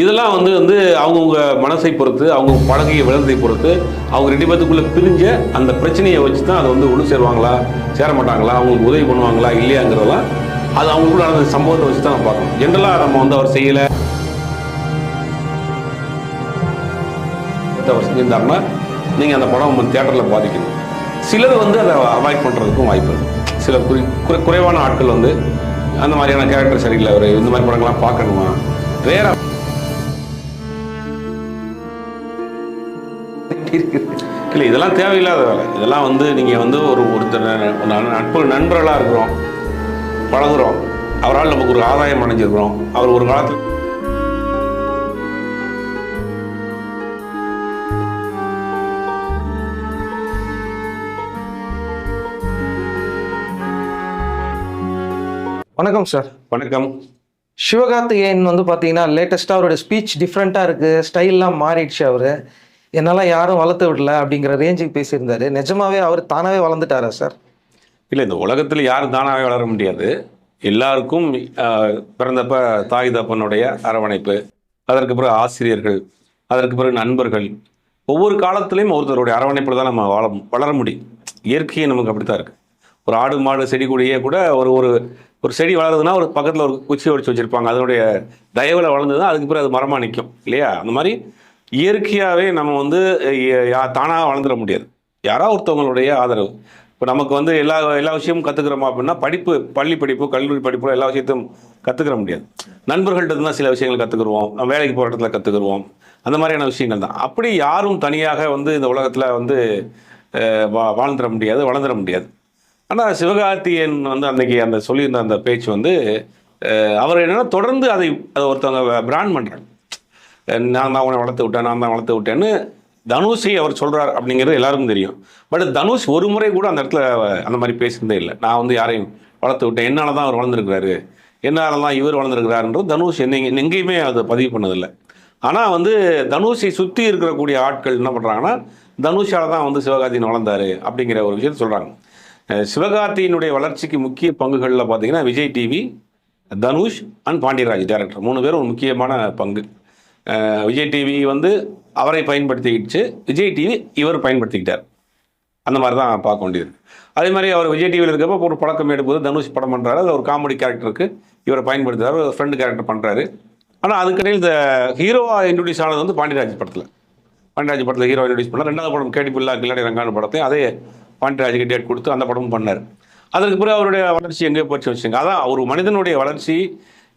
இதெல்லாம் வந்து வந்து அவங்கவுங்க மனசை பொறுத்து அவங்க பழகையை விளந்ததை பொறுத்து அவங்க ரெண்டு பேத்துக்குள்ளே பிரிஞ்ச அந்த பிரச்சனையை வச்சு தான் அதை வந்து ஒன்று சேருவாங்களா சேர மாட்டாங்களா அவங்களுக்கு உதவி பண்ணுவாங்களா இல்லையாங்கிறதெல்லாம் அது அவங்களுக்குள்ள நடந்த சம்பவத்தை வச்சு தான் பார்க்கணும். ஜென்ரலாக நம்ம வந்து அவர் செய்யலை. அவர் செஞ்சிருந்தாருன்னா நீங்கள் அந்த படம் தியேட்டரில் பாதிக்கணும். சிலர் வந்து அதை அவாய்ட் பண்ணுறதுக்கும் வாய்ப்பு இருக்குது சில குறி குறை குறைவான ஆட்கள் வந்து அந்த மாதிரியான கேரக்டர் சரியில்லை அவர் இந்த மாதிரி படங்கள்லாம் பார்க்கணுமா? வேற இல்லை இதெல்லாம் தேவையில்லாத வேலை. இதெல்லாம் வந்து நீங்கள் வந்து ஒரு ஒருத்தர் நட்பு நண்பர்களாக இருக்கிறோம் பழகுறோம். அவரால் நமக்கு ஒரு ஆதாயம் அடைஞ்சிருக்கிறோம். அவர் ஒரு காலத்தில் வணக்கம் சார் வணக்கம். சிவகார்த்திகேயன் வந்து பார்த்தீங்கன்னா லேட்டஸ்ட்டாக அவரோட ஸ்பீச் டிஃப்ரெண்ட்டாக இருக்குது ஸ்டைல்லாம் மாறிடுச்சு அவர். என்னெல்லாம் யாரும் வளர்த்து விடல அப்படிங்கிற ரேஞ்சுக்கு பேசியிருந்தாரு. நிஜமாவே அவர் தானாகவே வளர்ந்துட்டாரா சார்? இல்லை இந்த உலகத்தில் யாரும் தானாகவே வளர முடியாது. எல்லாருக்கும் பிறந்தப்ப தாய் தப்பனுடைய அரவணைப்பு அதற்கு பிறகு ஆசிரியர்கள் அதற்கு பிறகு நண்பர்கள் ஒவ்வொரு காலத்திலையும் ஒருத்தருடைய அரவணைப்பில் தான் நம்ம வள வளர முடியும். இயற்கையை நமக்கு அப்படித்தான் இருக்குது ஒரு ஆடு மாடு செடி கொடியே கூட ஒரு ஒரு ஒரு செடி வளருதுன்னா ஒரு பக்கத்தில் ஒரு குச்சி ஒடிச்சு வச்சுருப்பாங்க. அதனுடைய தயவில் வளர்ந்ததுன்னா அதுக்கு பிறகு அது மரமாக நிற்கும் இல்லையா? அந்த மாதிரி இயற்கையாகவே நம்ம வந்து தானாக வளர்ந்துட முடியாது. யாராவது ஒருத்தவங்களுடைய ஆதரவு. இப்போ நமக்கு வந்து எல்லா எல்லா விஷயமும் கற்றுக்கிறோமா அப்படின்னா படிப்பு பள்ளி படிப்பு கல்லூரி படிப்பு எல்லா விஷயத்தையும் கற்றுக்கிற முடியாது. நண்பர்கள்ட்ட தான் சில விஷயங்கள் கற்றுக்குருவோம் வேலைக்கு போகிற இடத்துல கற்றுக்குருவோம் அந்த மாதிரியான விஷயங்கள் தான். அப்படி யாரும் தனியாக வந்து இந்த உலகத்தில் வந்து வா வாழ்ந்துட முடியாது வளர்ந்துட முடியாது. ஆனால் சிவகார்த்தியன் வந்து அன்னைக்கு அந்த சொல்லியிருந்த அந்த பேச்சு வந்து அவர் என்னென்னா தொடர்ந்து அதை அதை ஒருத்தவங்க பிராண்ட் பண்ணுறாங்க நான் தான் அவனை வளர்த்து விட்டேன் நான் தான் வளர்த்து விட்டேன்னு தனுஷை அவர் சொல்கிறார் அப்படிங்கிறது எல்லாருக்கும் தெரியும். பட் தனுஷ் ஒரு முறை கூட அந்த இடத்துல அந்த மாதிரி பேசுனதே இல்லை. நான் வந்து யாரையும் வளர்த்து விட்டேன் என்னால் தான் அவர் வளர்ந்துருக்கிறாரு என்னால் தான் இவர் வளர்ந்துருக்கிறாருன்றது தனுஷ் என்ன எங்கேயுமே அதை பதிவு பண்ணதில்லை. ஆனால் வந்து தனுஷை சுற்றி இருக்கக்கூடிய ஆட்கள் என்ன பண்ணுறாங்கன்னா தனுஷால் தான் வந்து சிவகார்த்தியின் வளர்ந்தாரு அப்படிங்கிற ஒரு விஷயத்தை சொல்கிறாங்க சிவகார்த்தியினுடைய வளர்ச்சிக்கு முக்கிய பங்குகளில் பார்த்தீங்கன்னா Vijay TV Dhanush and Pandiraj director. மூணு பேரும் ஒரு முக்கியமான பங்கு. விஜய் டிவி வந்து அவரை பயன்படுத்திக்கிச்சு. விஜய் டிவி இவர் பயன்படுத்திக்கிட்டார். அந்த மாதிரி தான் பார்க்க வேண்டியது. அதே மாதிரி அவர் விஜய் டிவியில் இருக்கப்போ ஒரு பழக்கம் எடுப்பது தனுஷ் படம் பண்ணுறாரு அது ஒரு காமெடி கேரக்டருக்கு இவரை பயன்படுத்துகிறார் ஒரு ஃப்ரெண்டு கேரக்டர் பண்ணுறாரு ஆனால் அதுக்கிடையில் இந்த ஹீரோவாக இன்ட்ரடியூஸ் ஆனது வந்து பாண்டியராஜ் படத்தில். பாண்டியராஜ் படத்தில் ஹீரோ இன்ட்ரடியூஸ் பண்ணார். ரெண்டாவது படம் கேடி பில்லா கில்லாடி ரங்கான படத்தையும் அதே பாண்டியராஜுக்கு டேட் கொடுத்து அந்த படமும் பண்ணார். அதற்கு பிறகு அவருடைய வளர்ச்சி எங்கேயோ போச்சு வச்சுங்க அதான் ஒரு மனிதனுடைய வளர்ச்சி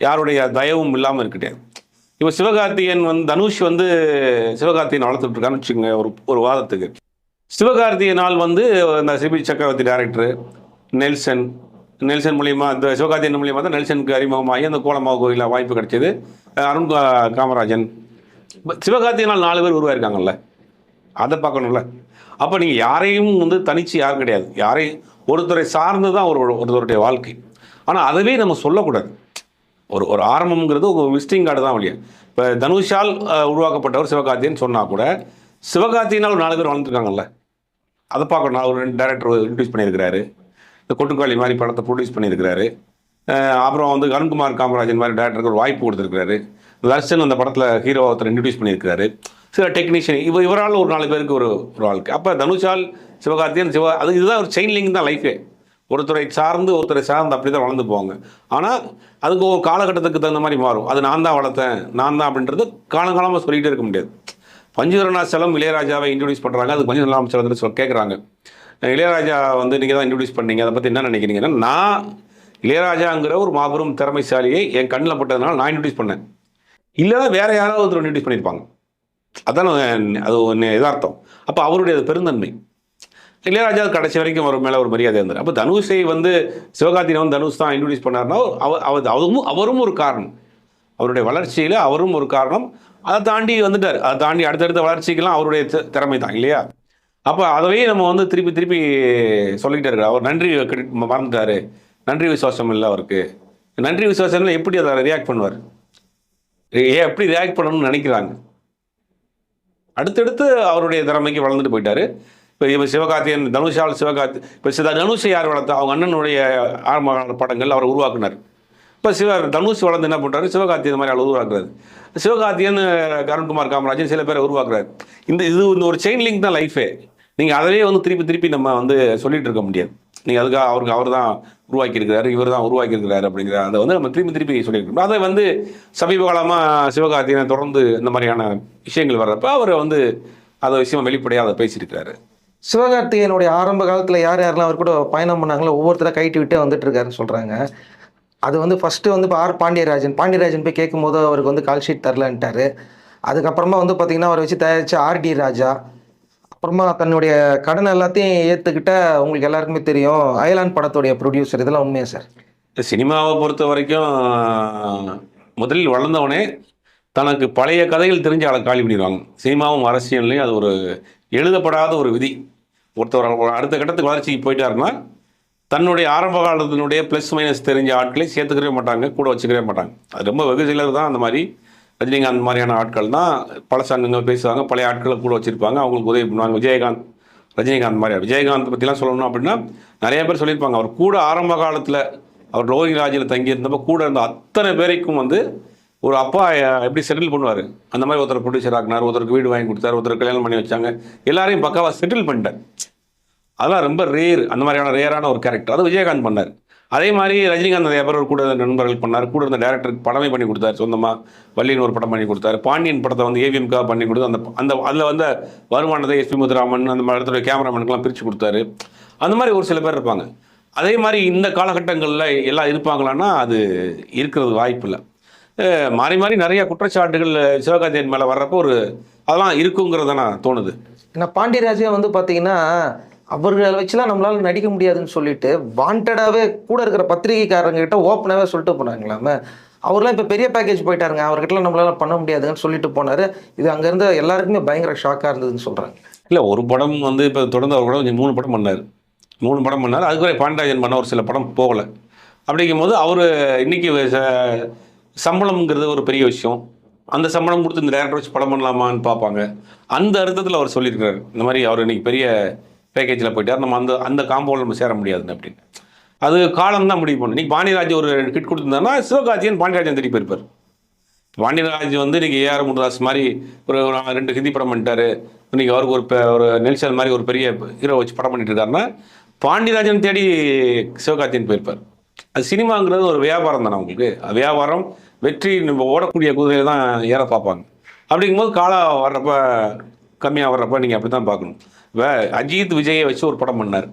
யாருடைய தயவும் இல்லாமல் இருக்கிட்டே இப்போ சிவகார்த்திகேயன் வந்து தனுஷ் வந்து சிவகார்த்திகேயன் வளர்த்துட்டு இருக்கான்னு வச்சுக்கோங்க ஒரு ஒரு வாதத்துக்கு சிவகார்த்திகேயனால் வந்து இந்த சிபி சக்கரவர்த்தி டேரக்டர் நெல்சன். நெல்சன் மூலியமாக இந்த சிவகார்த்திகேயன் மூலியமாக தான் நெல்சனுக்கு அறிமுகமாகி அந்த கோலமாவு கோயிலில் வாய்ப்பு கிடைச்சது. அருண் காமராஜன். காமராஜன் நாள் நாலு பேர் உருவாயிருக்காங்கல்ல அதை பார்க்கணும்ல. அப்போ நீங்கள் யாரையும் வந்து தனிச்சு யாரும் கிடையாது. யாரையும் ஒருத்தரை சார்ந்து தான் ஒரு ஒருத்தருடைய வாழ்க்கை. ஆனால் அதவே நம்ம சொல்லக்கூடாது. ஒரு ஒரு ஆரம்பம்ங்கிறது ஒரு விசிட்டிங் கார்டு தான் வழியா. இப்போ தனுஷால் உருவாக்கப்பட்டவர் சிவகார்த்தியன் சொன்னால் கூட சிவகார்த்தியினால் ஒரு நாலு பேர் வளர்ந்துருக்காங்கல்ல அதை பார்க்கணும். அவர் ரெண்டு டேரக்டர் இன்ட்ரடியூஸ் பண்ணியிருக்கிறாரு. இந்த கொட்டுக்காளி மாதிரி படத்தை ப்ரொடியூஸ் பண்ணியிருக்கிறாரு. அப்புறம் வந்து அருண்குமார் காமராஜன் மாதிரி டேரக்டருக்கு ஒரு வாய்ப்பு கொடுத்துருக்காரு தர்ஷன் அந்த படத்தில் ஹீரோ ஒருத்தர் இன்ட்ரடியூஸ் பண்ணியிருக்காரு சில டெக்னீஷியன் இவ இவரால் ஒரு நாலு பேருக்கு ஒரு ஒரு ஆளுக்கு அப்போ தனுஷால் சிவகார்த்தியன் சிவா அது இதுதான் ஒரு செயின் லிங்க் தான் லைஃபே ஒருத்தரை சார்ந்து ஒருத்தரை சார்ந்து அப்படி தான் வளர்ந்து போவாங்க. ஆனால் அதுக்கு ஒரு காலகட்டத்துக்கு தகுந்த மாதிரி மாறும். அது நான் தான் வளர்த்தேன் நான் தான் அப்படின்றது காலங்காலமாக சொல்லிகிட்டே இருக்க முடியாது. பஞ்சகரணாச்சலம் இளையராஜாவை இன்ட்ரடியூஸ் பண்ணுறாங்க அது பஞ்சகரணாச்சலத்தில் சொல் கேட்குறாங்க இளையராஜா வந்து நீங்கள் தான் இன்ட்ரடியூஸ் பண்ணீங்க. அதை பற்றி என்ன நினைக்கிறீங்கன்னா நான் இளையராஜாங்கிற ஒரு மாபெரும் திறமைசாலியை என் கண்ணில் பட்டதுனால நான் இன்ட்ரடியூஸ் பண்ணேன். இல்லைன்னா வேற யாராவது ஒருத்தர் இன்ட்ரடியூஸ் பண்ணியிருப்பாங்க அதான் அது ஒன்று எதார்த்தம் அப்போ அவருடைய அது பெருந்தன்மை. இளையராஜா கடைசி வரைக்கும் அவர் மேலே ஒரு மரியாதை இருந்தார் அப்போ தனுஷை வந்து சிவகார்த்திகேயன் வந்து தனுஷ் தான் இன்ட்ரடியூஸ் பண்ணார்னா அவர் அவரும் அவரும் ஒரு காரணம். அவருடைய வளர்ச்சியில் அவரும் ஒரு காரணம். அதை தாண்டி வந்துட்டார். அதை தாண்டி அடுத்தடுத்த வளர்ச்சிக்கெல்லாம் அவருடைய திறமை தான் இல்லையா? அப்போ அதவே நம்ம வந்து திருப்பி திருப்பி சொல்லிக்கிட்டே இருக்கார் அவர் நன்றி மறந்துட்டார். நன்றி விசுவாசம் இல்லை அவருக்கு. நன்றி விசுவாசம் எப்படி அதை ரியாக்ட் பண்ணுவார்? ஏன் எப்படி ரியாக்ட் பண்ணணும்னு நினைக்கிறாங்க? அடுத்தடுத்து அவருடைய திறமைக்கு வளர்ந்துட்டு போயிட்டாரு. இப்போ இப்போ சிவகார்த்தியன் தனுஷால் சிவகார்த்தி இப்போ சித தனுஷை யார் வளர்த்தா? அவங்க அண்ணனுடைய ஆரம்ப படங்கள் அவர் உருவாக்குனார். இப்போ சிவ தனுஷ் வளர்ந்து என்ன பண்ணுறாரு சிவகார்த்தி இந்த மாதிரி ஆள் உருவாக்குறாரு. சிவகார்த்தியன் கருண்குமார் காமராஜன் சில பேரை உருவாக்குறாரு. இந்த இது இந்த ஒரு செயின் லிங்க் தான் லைஃபே நீங்கள் அதவே வந்து திருப்பி திருப்பி நம்ம வந்து சொல்லிட்டு இருக்க முடியாது. நீங்கள் அதுக்காக அவருக்கு அவர் தான் உருவாக்கியிருக்கிறாரு இவர் தான் உருவாக்கியிருக்கிறாரு அப்படிங்கிற அதை வந்து நம்ம திரும்பி திருப்பி சொல்லியிருக்கோம் அதை வந்து சமீப காலமாக சிவகார்த்தியனை தொடர்ந்து இந்த மாதிரியான விஷயங்கள் வர்றப்ப அவர் வந்து அதை விஷயமா வெளிப்படையாக அதை பேசியிருக்கிறாரு. சிவகார்த்திகேயனுடைய ஆரம்ப காலத்தில் யார் யாரெல்லாம் அவர் கூட பயணம் பண்ணாங்களோ ஒவ்வொருத்தரை கைட்டு விட்டே வந்துட்டு இருக்காருன்னு சொல்கிறாங்க அது வந்து ஃபஸ்ட்டு வந்து இப்போ ஆர் பாண்டியராஜன். பாண்டியராஜன் போய் கேட்கும்போது அவருக்கு வந்து கால் ஷீட் தரலன்ட்டார். அதுக்கப்புறமா வந்து பார்த்திங்கன்னா அவரை வச்சு தயாரித்த ஆர்டி ராஜா. அப்புறமா தன்னுடைய கடன் எல்லாத்தையும் ஏற்றுக்கிட்ட உங்களுக்கு எல்லாருக்குமே தெரியும். அயலான் படத்துடைய ப்ரொடியூசர் இதெல்லாம் உண்மையா சார் இந்த சினிமாவை பொறுத்த வரைக்கும் முதலில் வளர்ந்தவனே தனக்கு பழைய கதைகள் தெரிஞ்ச ஆளை காலி பண்ணிடுவாங்க. சினிமாவும் அரசியல்லையும் அது ஒரு எழுதப்படாத ஒரு விதி. ஒருத்தர் அடுத்த கட்டத்துக்கு வளர்ச்சிக்கு போயிட்டாருன்னா தன்னுடைய ஆரம்ப காலத்தினுடைய ப்ளஸ் மைனஸ் தெரிஞ்ச ஆட்களை சேர்த்துக்கவே மாட்டாங்க கூட வச்சுக்கவே மாட்டாங்க. அது ரொம்ப வெகு சிலர் தான் அந்த மாதிரி ரஜினிகாந்த் மாதிரியான ஆட்கள் தான் பல சங்கங்கள் பேசுவாங்க பழைய ஆட்களை கூட வச்சுருப்பாங்க அவங்களுக்கு உதவி பண்ணுவாங்க. விஜயகாந்த் ரஜினிகாந்த் மாதிரி விஜயகாந்த் பற்றிலாம் சொல்லணும் அப்படின்னா நிறைய பேர் சொல்லியிருப்பாங்க அவர் கூட ஆரம்ப காலத்தில் அவர் லோகி ராஜில் தங்கியிருந்தப்போ கூட இருந்த அத்தனை பேரைக்கும் வந்து ஒரு அப்பா எப்படி செட்டில் பண்ணுவார்? அந்த மாதிரி ஒருத்தர் ப்ரொடியூசர் ஆக்கினார் ஒருத்தருக்கு வீடு வாங்கி கொடுத்தாரு ஒருத்தர் கல்யாணம் பண்ணி வச்சாங்க. எல்லாரையும் பக்காவாக செட்டில் பண்ணிட்டார். அதெல்லாம் ரொம்ப ரேர் அந்த மாதிரியான ரேரான ஒரு கேரக்டர் அது விஜயகாந்த் பண்ணார். அதே மாதிரி ரஜினிகாந்த் நிறைய பேர் கூட இருந்த நண்பர்கள் பண்ணார். கூட இருந்த டேரக்டருக்கு படமே பண்ணி கொடுத்தாரு சொந்தமாக வள்ளின்னு ஒரு படம் பண்ணி கொடுத்தாரு. பாண்டியன் படத்தை வந்து ஏவிஎம்காக பண்ணி கொடுத்து அந்த அந்த அதில் வந்த வருமானத்தை எஸ்பி முத்துராமன் அந்த மாதிரி இடத்துல கேமராமேனுக்கெல்லாம் பிரித்து கொடுத்தாரு. அந்த மாதிரி ஒரு சில பேர் இருப்பாங்க. அதே மாதிரி இந்த காலகட்டங்களில் எல்லாம் இருப்பாங்களான்னா அது இருக்கிறது வாய்ப்பு இல்லை மாறி மாறி நிறைய குற்றச்சாட்டுகள் சிவகார்த்தியன் மேலே வர்றப்போ ஒரு அதெல்லாம் இருக்குங்கிறது நான் தோணுது. ஏன்னா பாண்டியராஜே வந்து பார்த்தீங்கன்னா அவர்களை வச்சுலாம் நம்மளால நடிக்க முடியாதுன்னு சொல்லிட்டு வாண்டடாகவே கூட இருக்கிற பத்திரிகைக்காரங்க கிட்ட ஓப்பனாகவே சொல்லிட்டு போனாங்களாமே. அவர்லாம் இப்போ பெரிய பேக்கேஜ் போயிட்டாருங்க. அவர்கிட்டலாம் நம்மளால பண்ண முடியாதுன்னு சொல்லிட்டு போனார். இது அங்கேருந்து எல்லாருக்குமே பயங்கர ஷாக்காக இருந்ததுன்னு சொல்கிறாங்க இல்லை ஒரு படம் வந்து இப்போ தொடர்ந்து அவர் கூட கொஞ்சம் மூணு படம் பண்ணார். மூணு படம் பண்ணார். அதுக்கு பாண்டியராஜன் பண்ண ஒரு சில படம் போகலை. அப்படிங்கும்போது அவர் இன்னைக்கு ச- சம்பளம்ங்கிறது ஒரு பெரிய விஷயம். அந்த சம்பளம் கொடுத்து இந்த டேரக்டர் வச்சு படம் பண்ணலாமான்னு பார்ப்பாங்க. அந்த அர்த்தத்தில் அவர் சொல்லியிருக்கிறார். இந்த மாதிரி அவர் இன்னைக்கு பெரிய பேக்கேஜில் போயிட்டார். நம்ம அந்த அந்த காம்பவுண்ட் நம்ம சேர முடியாதுன்னு அப்படின்னு. அது காலம் தான் முடிவு பண்ணும். இன்னைக்கு பாண்டியராஜ் ஒரு கிட் கொடுத்துருந்தாருன்னா சிவகார்த்தியன் பாண்டியராஜன் தேடி போயிருப்பார். பாண்டியராஜ் வந்து இன்னைக்கு ஏஆர் முருதாஸ் மாதிரி ஒரு ரெண்டு ஹிந்தி படம் பண்ணிட்டாரு. இன்னைக்கு அவருக்கு ஒரு பெ- ஒரு நெல்சல் மாதிரி ஒரு பெரிய ஹீரோ வச்சு படம் பண்ணிட்டு இருக்காருன்னா பாண்டியராஜன் தேடி சிவகார்த்தியன் போயிருப்பார். அது சினிமாங்கிறது ஒரு வியாபாரம் தானே அவங்களுக்கு. வியாபாரம் வெற்றி நம்ம ஓடக்கூடிய குதிரையை தான் ஏற பார்ப்பாங்க. அப்படிங்கும்போது காலா வர்றப்ப கம்மியாக வர்றப்ப நீங்கள் அப்படி தான் பார்க்கணும். இப்போ அஜித் விஜயை வச்சு ஒரு படம் பண்ணார்.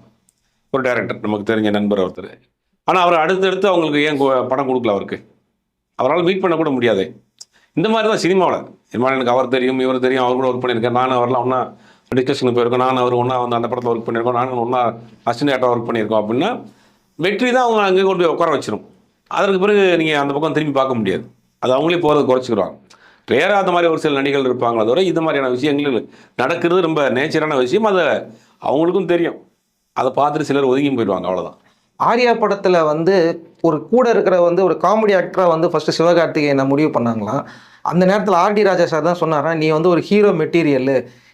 ஒரு டைரக்டர் நமக்கு தெரிஞ்ச நண்பர் ஒருத்தர். ஆனால் அவர் அடுத்தடுத்து அவங்களுக்கு ஏன் படம் கொடுக்கல அவருக்கு? அவரால் மீட் பண்ணக்கூட முடியாது. இந்த மாதிரி தான் சினிமாவில். சினிமாவில் எனக்கு அவர் தெரியும் இவர் தெரியும் அவர் கூட ஒர்க் பண்ணியிருக்கேன் நானும் அவர்லாம் ஒன்றா டிஸ்கஷனுக்கு போயிருக்கோம். நானும் அவர் ஒன்றா வந்து அந்த படத்தில் ஒர்க் பண்ணியிருக்கோம். நானும் ஒன்றா அசிஸ்டன்ட் ஒர்க் பண்ணியிருக்கோம் அப்படின்னா வெற்றி தான் அவங்க அங்கே கொண்டு போய் உட்கார வச்சிரும். அதற்கு பிறகு நீங்கள் அந்த பக்கம் திரும்பி பார்க்க முடியாது. அது அவங்களே போகிறது குறைச்சிக்கிறாங்க. ரேராக அந்த மாதிரி ஒரு சில நடிகர்கள் இருப்பாங்களே தவிர இது மாதிரியான விஷயங்கள் நடக்கிறது ரொம்ப நேச்சரான விஷயம். அதை அவங்களுக்கும் தெரியும். அதை பார்த்துட்டு சிலர் ஒதுங்கி போயிடுவாங்க. அவ்வளோதான் ஆர்யா படத்தில் வந்து ஒரு கூட இருக்கிற வந்து ஒரு காமெடி ஆக்டராக வந்து ஃபஸ்ட்டு சிவகார்த்திகேயனை முடிவு பண்ணாங்களாம். அந்த நேரத்தில் ஆர்டி ராஜா சார் தான் சொன்னாரா நீ வந்து ஒரு ஹீரோ மெட்டீரியல்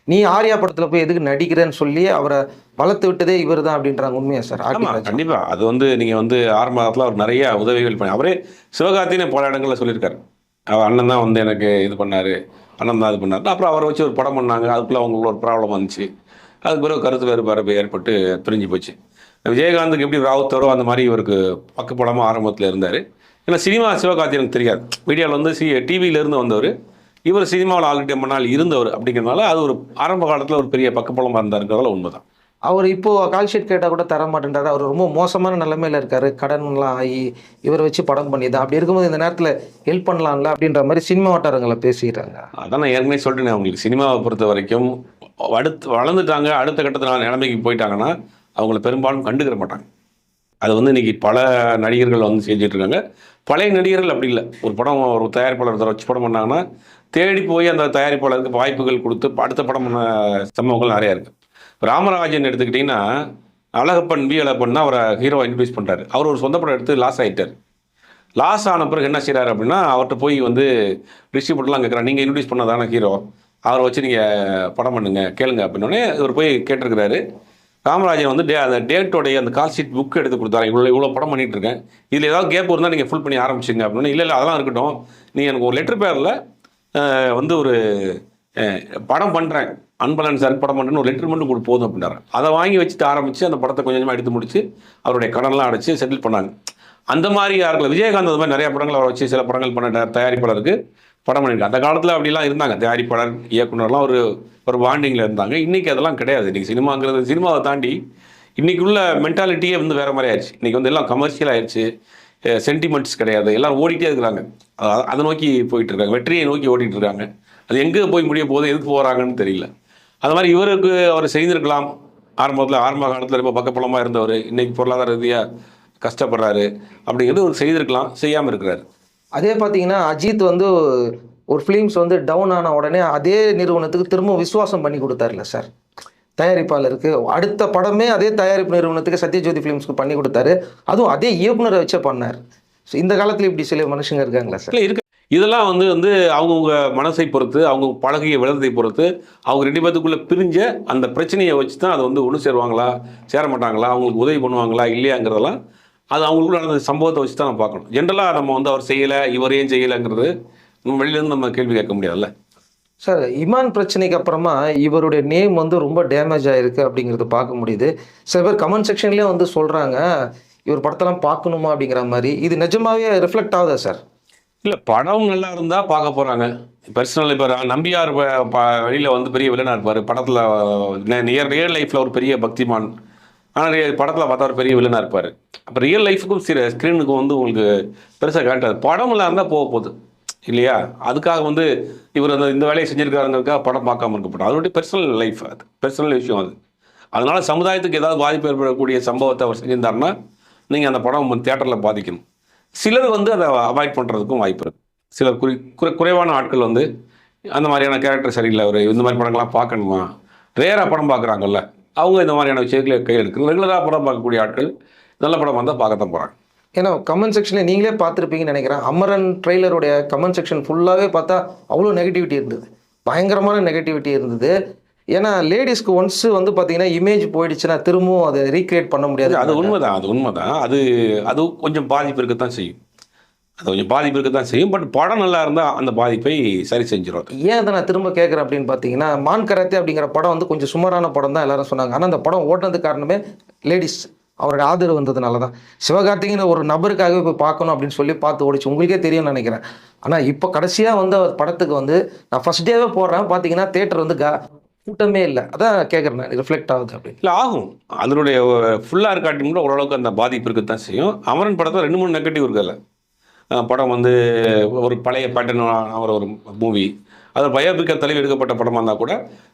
நீ ஆர்யா படத்தில் போய் எதுக்கு நடிக்கிறேன்னு சொல்லி அவரை வளர்த்து விட்டதே இவர் தான் அப்படின்றாங்க உண்மையா சார்? ஆர்டி ஆமா ராஜா. கண்டிப்பா. அது வந்து நீங்க வந்து ஆரம்ப காலத்துல அவர் நிறைய உதவிகள் பண்ணி அவரே சிவகார்த்தின்னு பல இடங்கள்ல சொல்லியிருக்காரு. அவர் அண்ணன் தான் வந்து எனக்கு இது பண்ணாரு அண்ணன் தான் இது பண்ணாரு. அப்புறம் அவரை வச்சு ஒரு படம் பண்ணாங்க அதுக்குள்ள அவங்களுக்கு ஒரு ப்ராப்ளம் வந்துச்சு. அதுக்கு பிறகு கருத்து வேறுபாடு ஏற்பட்டு பிரிஞ்சு போச்சு. விஜயகாந்துக்கு எப்படி ராவுத்தரோ அந்த மாதிரி இவருக்கு பக்கப்படமா ஆரம்பத்தில் இருந்தார். ஏன்னா சினிமா சிவகார்த்தி எனக்கு தெரியாது. வீடியோவில் வந்து சி டிவியில இருந்து வந்தவர். இவர் சினிமாவில் ஆல்ரெடி ரொம்ப நாள் இருந்தவர் அப்படிங்கிறதுனால அது ஒரு ஆரம்ப காலத்தில் ஒரு பெரிய பக்கப்படமாக இருந்தாருங்கிறதால உண்மைதான். அவர் இப்போ கால் ஷீட் கேட்டால் கூட தர மாட்டேன்றாரு. அவர் ரொம்ப மோசமான நிலைமையில இருக்காரு. கடன்லாம் ஆகி இவரை வச்சு படம் பண்ணிதான் அப்படி இருக்கும்போது இந்த நேரத்தில் ஹெல்ப் பண்ணலாம்ல அப்படின்ற மாதிரி சினிமா வட்டாரங்களை பேசிக்கிறாங்க. அதான் நான் ஏற்கனவே சொல்லிட்டேன் அவங்களுக்கு சினிமாவை பொறுத்த வரைக்கும் அடுத்து வளர்ந்துட்டாங்க. அடுத்த கட்டத்தில் நிலைமைக்கு போயிட்டாங்கன்னா அவங்கள பெரும்பாலும் கண்டுக்கிற மாட்டாங்க. அது வந்து இன்னைக்கு பல நடிகர்கள் வந்து செஞ்சுட்டு இருக்காங்க. பழைய நடிகர்கள் அப்படி இல்லை. ஒரு படம் ஒரு தயாரிப்பாளர் வச்சு படம் பண்ணாங்கன்னா தேடி போய் அந்த தயாரிப்பாளருக்கு வாய்ப்புகள் கொடுத்து அடுத்த படம் பண்ண சம்பவங்கள் நிறையா இருக்குது ராமராஜன் எடுத்துக்கிட்டிங்கன்னா அழகப்பன் வி. அழகப்பன் தான் அவரை ஹீரோ இன்ட்ரடியூஸ் பண்ணுறாரு அவர் ஒரு சொந்த படம் எடுத்து லாஸ் ஆகிட்டார் லாஸ் ஆன பிறகு என்ன செய்கிறாரு அப்படின்னா அவர்கிட்ட போய் வந்து டிஸ்ட்ரிபியூட்டர்லாம் கேட்குறாரு நீங்கள் இன்ட்ரடியூஸ் பண்ணதான ஹீரோ அவரை வச்சு நீங்கள் படம் பண்ணுங்க கேளுங்க அப்படின்னோடனே இவர் போய் கேட்டிருக்கிறாரு. ராமராஜன் வந்து டே அந்த டேட்டோடைய அந்த கால் ஷீட் புக் எடுத்து கொடுத்தாரு. இவ்வளோ இவ்வளோ படம் பண்ணிட்டு இருக்கேன். இதில் ஏதாவது கேப் இருந்தால் நீங்கள் ஃபுல் பண்ணி ஆரம்பிச்சிங்க அப்படின்னு இல்லை இல்லை அதெல்லாம் இருக்கட்டும். நீங்கள் எனக்கு ஒரு லெட்டர் பேரில் வந்து ஒரு படம் பண்ணுறேன் அன்பலன் சார் படம் பண்ணுறேன்னு ஒரு லெட்டர் மட்டும் கொடு போதும் அப்படின்னாரு. அதை வாங்கி வச்சுட்டு ஆரம்பித்து அந்த படத்தை கொஞ்சம் கொஞ்சமாக எடுத்து முடித்து அவருடைய கடன்லாம் அடைச்சு செட்டில் பண்ணாங்க. அந்த மாதிரி யாருக்குள்ள விஜயகாந்த் அந்த மாதிரி நிறைய படங்கள் அவரை வச்சு சில படங்கள் பண்ண தயாரிப்பாளருக்கு படம் பண்ணியிருக்காங்க அந்த காலத்தில் அப்படிலாம் இருந்தாங்க. தயாரிப்பாளர் இயக்குனர்லாம் ஒரு ஒரு பாண்டிங்கில் இருந்தாங்க. இன்றைக்கி அதெல்லாம் கிடையாது. இன்றைக்கி சினிமாங்கிறது சினிமாவை தாண்டி இன்றைக்கி உள்ள மென்டாலிட்டியே வந்து வேறு மாதிரி ஆயிடுச்சு. இன்றைக்கி வந்து எல்லாம் கமர்ஷியல் ஆயிடுச்சு சென்டிமெண்ட்ஸ் கிடையாது. எல்லாரும் ஓடிட்டே இருக்கிறாங்க. அதை நோக்கி போயிட்டு இருக்காங்க வெற்றியை நோக்கி ஓடிட்டு இருக்காங்க அது எங்கே போய் முடிய போகுது எதுக்கு போகிறாங்கன்னு தெரியல. அது மாதிரி இவருக்கு அவர் செய்திருக்கலாம். ஆரம்பத்தில் ஆரம்ப காலத்தில் ரொம்ப பக்கப்பலமாக இருந்தவர். இன்னைக்கு பொருளாதார ரீதியாக கஷ்டப்படுறாரு. அப்படிங்கிறது ஒரு செய்திருக்கலாம் செய்யாமல் இருக்கிறாரு. அதே பார்த்தீங்கன்னா அஜித் வந்து ஒரு ஃபிலிம்ஸ் வந்து டவுன் ஆன உடனே அதே நிறுவனத்துக்கு திரும்ப விசுவாசம் பண்ணி கொடுத்தாருல சார்? தயாரிப்பாளருக்கு அடுத்த படமே அதே தயாரிப்பு நிறுவனத்துக்கு சத்யஜோதி ஃபிலிம்ஸ்க்கு பண்ணி கொடுத்தாரு. அதுவும் அதே இயக்குனரை வச்சே பண்ணார். ஸோ இந்த காலத்தில் இப்படி சில மனுஷங்க இருக்காங்களா சார்? இருக்கு. இதெல்லாம் வந்து வந்து அவங்கவுங்க மனசை பொறுத்து அவங்க பழகிய விளத்தை பொறுத்து அவங்க ரெண்டு பேர்த்துக்குள்ளே பிரிஞ்ச அந்த பிரச்சனையை வச்சு தான் அதை வந்து ஒன்று சேருவாங்களா சேர மாட்டாங்களா அவங்களுக்கு உதவி பண்ணுவாங்களா இல்லையாங்கிறதெல்லாம் அது அவங்களுக்குள்ள நடந்த சம்பவத்தை வச்சு தான் நம்ம பார்க்கணும் ஜென்ரலாக நம்ம வந்து அவர் செய்யலை இவர் ஏன் செய்யலைங்கிறது நம்ம வெளியிலேருந்து நம்ம கேள்வி கேட்க முடியாதுல்ல. சார் இமான் பிரச்சனைக்கு அப்புறமா இவருடைய நேம் வந்து ரொம்ப டேமேஜ் ஆயிருக்கு அப்படிங்கிறது பார்க்க முடியுது. சில பேர் கமெண்ட் செக்ஷன்லேயே வந்து சொல்கிறாங்க இவர் படத்தெல்லாம் பார்க்கணுமா அப்படிங்கிற மாதிரி. இது நிஜமாவே ரிஃப்ளெக்ட் ஆகுதா சார்? இல்லை படம் நல்லா இருந்தால் பார்க்க போகிறாங்க பர்சனல் இப்போ நம்பியார் வெளியில் வந்து பெரிய வில்லனாக இருப்பார். படத்தில் நியர் ரியல் லைஃப்பில் ஒரு பெரிய பக்திமான். ஆனால் படத்தில் பார்த்தா ஒரு பெரிய வில்லனாக இருப்பார். அப்போ ரியல் லைஃபுக்கும் சில ஸ்க்ரீனுக்கும் வந்து உங்களுக்கு பெருசாக காட்டாது படம் நல்லா இருந்தால் போக போகுது. இல்லையா? அதுக்காக வந்து இவர் அந்த இந்த வேலையை செஞ்சிருக்காருங்கிறதுக்காக படம் பார்க்காம இருக்கப்படும் அதனுடைய பர்சனல் லைஃப் அது. பர்சனல் விஷயம் அது. அதனால் சமுதாயத்துக்கு ஏதாவது பாதிப்பு ஏற்படக்கூடிய சம்பவத்தை அவர் செஞ்சிருந்தாருன்னா நீங்கள் அந்த படம் தேட்டரில் பாதிக்கணும். சிலர் வந்து அதை அவாய்ட் பண்ணுறதுக்கும் வாய்ப்பு இருக்குது சிலர் குறி குறை குறைவான ஆட்கள் வந்து அந்த மாதிரியான கேரக்டர் சரியில்லை அவர் இந்த மாதிரி படங்கள்லாம் பார்க்கணுமா? ரேராக படம் பார்க்குறாங்கல்ல. அவங்க இந்த மாதிரியான விஷயங்களை கையில் ரெகுலராக படம் பார்க்கக்கூடிய ஆட்கள் நல்ல படம் வந்தால் பார்க்கத்தான் போகிறாங்க ஏன்னா கமெண்ட் செக்ஷனில் நீங்களே பார்த்துருப்பீங்கன்னு நினைக்கிறேன். அமரன் ட்ரெய்லருடைய கமெண்ட் செக்ஷன் ஃபுல்லாகவே பார்த்தா அவ்வளோ நெகட்டிவிட்டி இருந்தது. பயங்கரமான நெகட்டிவிட்டி இருந்தது. ஏன்னா லேடிஸ்க்கு ஒன்ஸ் வந்து பார்த்தீங்கன்னா இமேஜ் போயிடுச்சுன்னா திரும்பவும் அதை ரீக்ரியேட் பண்ண முடியாது. அது உண்மைதான் அது உண்மைதான். அது அது கொஞ்சம் பாதிப்பு இருக்கத்தான் செய்யும். அது கொஞ்சம் பாதிப்பு இருக்கத்தான் செய்யும். பட் படம் நல்லா இருந்தால் அந்த பாதிப்பை சரி செஞ்சிடும். ஏன் அதை நான் திரும்ப கேட்குறேன் அப்படின்னு பார்த்தீங்கன்னா மான் கராத்தே அப்படிங்கிற படம் வந்து கொஞ்சம் சுமாரான படம் தான் எல்லாரும் சொன்னாங்க. ஆனால் அந்த படம் ஓட்டுனதுக்கு காரணமே லேடிஸ் அவருடைய ஆதரவு வந்ததுனால தான் சிவகார்த்திகேயன் ஒரு நபருக்காகவே போய் பார்க்கணும் அப்படின்னு சொல்லி பார்த்து ஓடிச்சு. உங்களுக்கே தெரியும்னு நினைக்கிறேன். ஆனால் இப்போ கடைசியாக வந்து படத்துக்கு வந்து நான் ஃபஸ்ட் டேவே போடுறேன் பார்த்தீங்கன்னா தேட்டர் வந்து கா கூட்டமே இல்லை. அதான் கேட்குறேன் ரிஃப்ளெக்ட் ஆகுது அப்படின்னு. இல்லை ஆகும். அதனுடைய ஃபுல்லாக இருக்காட்டி கூட ஓரளவுக்கு அந்த பாதிப்பு இருக்குதான் செய்யும். அமரன் படத்தில் ரெண்டு மூணு நெகட்டிவ் இருக்குல்ல படம் வந்து ஒரு பழைய பேட்டர்ன் அவர் ஒரு மூவி அது பயோபிக்க தலைவி எடுக்கப்பட்ட படமாக இருந்தால் கூட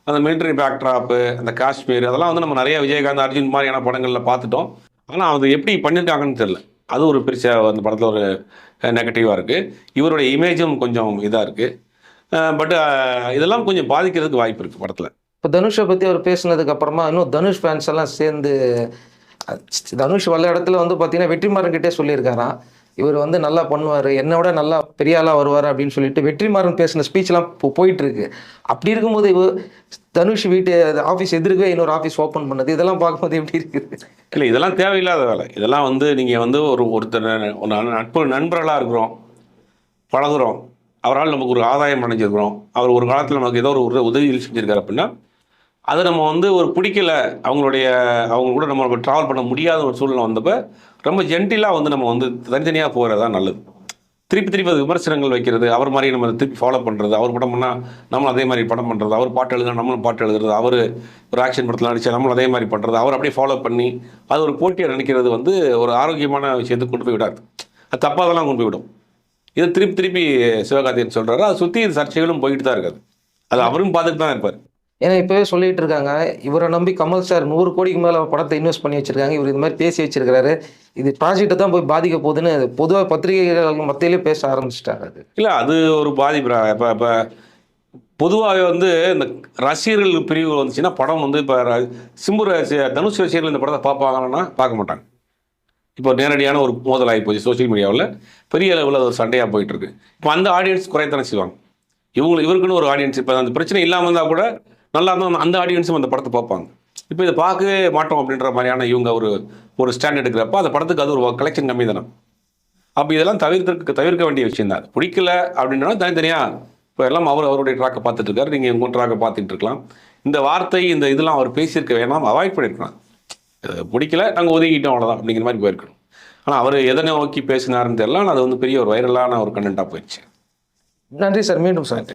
அந்த மிலிட்டரி பேக்ட்ராப்பு அந்த காஷ்மீர் அதெல்லாம் வந்து நம்ம நிறைய விஜயகாந்த் அர்ஜுன் மாதிரியான படங்களில் பார்த்துட்டோம். ஆனால் அது எப்படி பண்ணியிருக்காங்கன்னு தெரில அது ஒரு பெருசாக அந்த படத்தில் ஒரு நெகட்டிவாக இருக்குது இவருடைய இமேஜும் கொஞ்சம் இதாக இருக்குது பட் இதெல்லாம் கொஞ்சம் பாதிக்கிறதுக்கு வாய்ப்பு இருக்குது படத்தில். இப்போ தனுஷை பற்றி அவர் பேசினதுக்கு அப்புறமா இன்னும் தனுஷ் ஃபேன்ஸ் எல்லாம் சேர்ந்து தனுஷ் வல்ல இடத்துல வந்து பார்த்தீங்கன்னா வெற்றிமாறன் கிட்டே சொல்லியிருக்காராம். இவர் வந்து நல்லா பண்ணுவார் என்னை விட நல்லா பெரிய ஆளாக வருவார் அப்படின்னு சொல்லிட்டு வெற்றிமாறன் பேசின ஸ்பீச்லாம் இப்போ போயிட்டு இருக்கு அப்படி இருக்கும்போது இவர் தனுஷ் வீட்டு ஆஃபீஸ் எதிர்க்கவே இன்னொரு ஆஃபீஸ் ஓப்பன் பண்ணது. இதெல்லாம் பார்க்கும்போது எப்படி இருக்குது? இல்லை இதெல்லாம் தேவையில்லாத வேலை. இதெல்லாம் வந்து நீங்கள் வந்து ஒரு ஒருத்தர் ஒரு நட்பு நண்பர்களாக இருக்கிறோம் பழகுறோம். அவரால் நமக்கு ஒரு ஆதாயம் அடைஞ்சிருக்கிறோம். அவர் ஒரு காலத்தில் நமக்கு ஏதோ ஒரு உத- உதவி செஞ்சிருக்காரு அப்படின்னா அதை நம்ம வந்து ஒரு பிடிக்கல அவங்களுடைய அவங்க கூட நம்ம ட்ராவல் பண்ண முடியாத ஒரு சூழ்நிலை வந்தப்போ ரொம்ப ஜென்டிலாக வந்து நம்ம வந்து தனித்தனியாக போகிறது தான் நல்லது. திருப்பி திருப்பி அது விமர்சனங்கள் வைக்கிறது அவர் மாதிரி நம்ம திருப்பி ஃபாலோ பண்ணுறது அவர் படம் பண்ணால் நம்மளும் அதே மாதிரி படம் பண்ணுறது அவர் பாட்டு எழுதுனா நம்மளும் பாட்டு எழுதுறது அவர் ஒரு ஆக்ஷன் படத்தில் நடிச்சா நம்மளும் அதே மாதிரி பண்ணுறது அவர் அப்படியே ஃபாலோ பண்ணி அது ஒரு போட்டியை நினைக்கிறது வந்து ஒரு ஆரோக்கியமான விஷயத்தை கொண்டு போய் விடாது. அது தப்பாக அதெல்லாம் கொண்டு போய் விடும். இதை திருப்பி திருப்பி சிவகார்த்தியன் சொல்கிறாரு அதை சுற்றி சர்ச்சைகளும் போயிட்டு தான் இருக்காது. அது அவரும் பார்த்துட்டு தான் இருப்பார். ஏன்னா இப்போவே சொல்லிட்டு இருக்காங்க. இவரை நம்பி கமல் சார் நூறு கோடிக்கு மேலே படத்தை இன்வெஸ்ட் பண்ணி வச்சிருக்காங்க. இவர் இது மாதிரி பேசி வச்சிருக்கிறாரு. இது ப்ராஜெக்டை தான் போய் பாதிக்க போகுதுன்னு பொதுவாக பத்திரிகைகள் மத்தியிலே பேச ஆரம்பிச்சிட்டாரு அது. இல்லை அது ஒரு பாதிப்பு. இப்போ இப்போ பொதுவாகவே வந்து இந்த ரசிகர்கள் பிரிவு வந்துச்சுன்னா படம் வந்து இப்போ சிம்பு ரசி- தனுஷ் ரசிகர்கள் இந்த படத்தை பார்ப்பாங்கன்னா பார்க்க மாட்டாங்க. இப்போ நேரடியான ஒரு மோதல் ஆகி போச்சு சோஷியல் மீடியாவில் பெரிய அளவில் அது ஒரு சண்டையாக போயிட்டு இருக்கு. இப்போ அந்த ஆடியன்ஸ் குறையத்தானே செய்வாங்க. இவங்க இவருக்குன்னு ஒரு ஆடியன்ஸ் இப்போ அந்த பிரச்சனை இல்லாமல் இருந்தால் கூட நல்லா இருந்தால் அந்த ஆடியன்ஸும் அந்த படத்தை பார்ப்பாங்க. இப்போ இதை பார்க்கவே மாட்டோம் அப்படின்ற மாதிரியான இவங்க ஒரு ஒரு ஸ்டாண்ட் எடுக்கிறப்ப அந்த படத்துக்கு அது ஒரு கலெக்ஷன் கம்மி தானே அப்போ இதெல்லாம் தவிர்த்து தவிர்க்க வேண்டிய விஷயம் தான். பிடிக்கல அப்படின்னா தனித்தனியாக இப்போ எல்லாம் அவர் அவருடைய ட்ராக்கை பார்த்துட்டு இருக்காரு. நீங்கள் உங்கள் ட்ராக்கை பார்த்துட்டு இருக்கலாம். இந்த வார்த்தை இந்த இதெல்லாம் அவர் பேசியிருக்க வேணாம் அவாய்ட் பண்ணியிருக்கலாம் பிடிக்கல நாங்கள் ஒதுக்கிட்டோம் அவ்வளோதான் அப்படிங்கிற மாதிரி போயிருக்கணும். ஆனால் அவர் எதனை நோக்கி பேசினாருன்னு தெரியல ஆனால் அது வந்து பெரிய ஒரு வைரலான ஒரு கண்டென்ட்டாக போயிடுச்சு. நன்றி சார் மீண்டும் சார்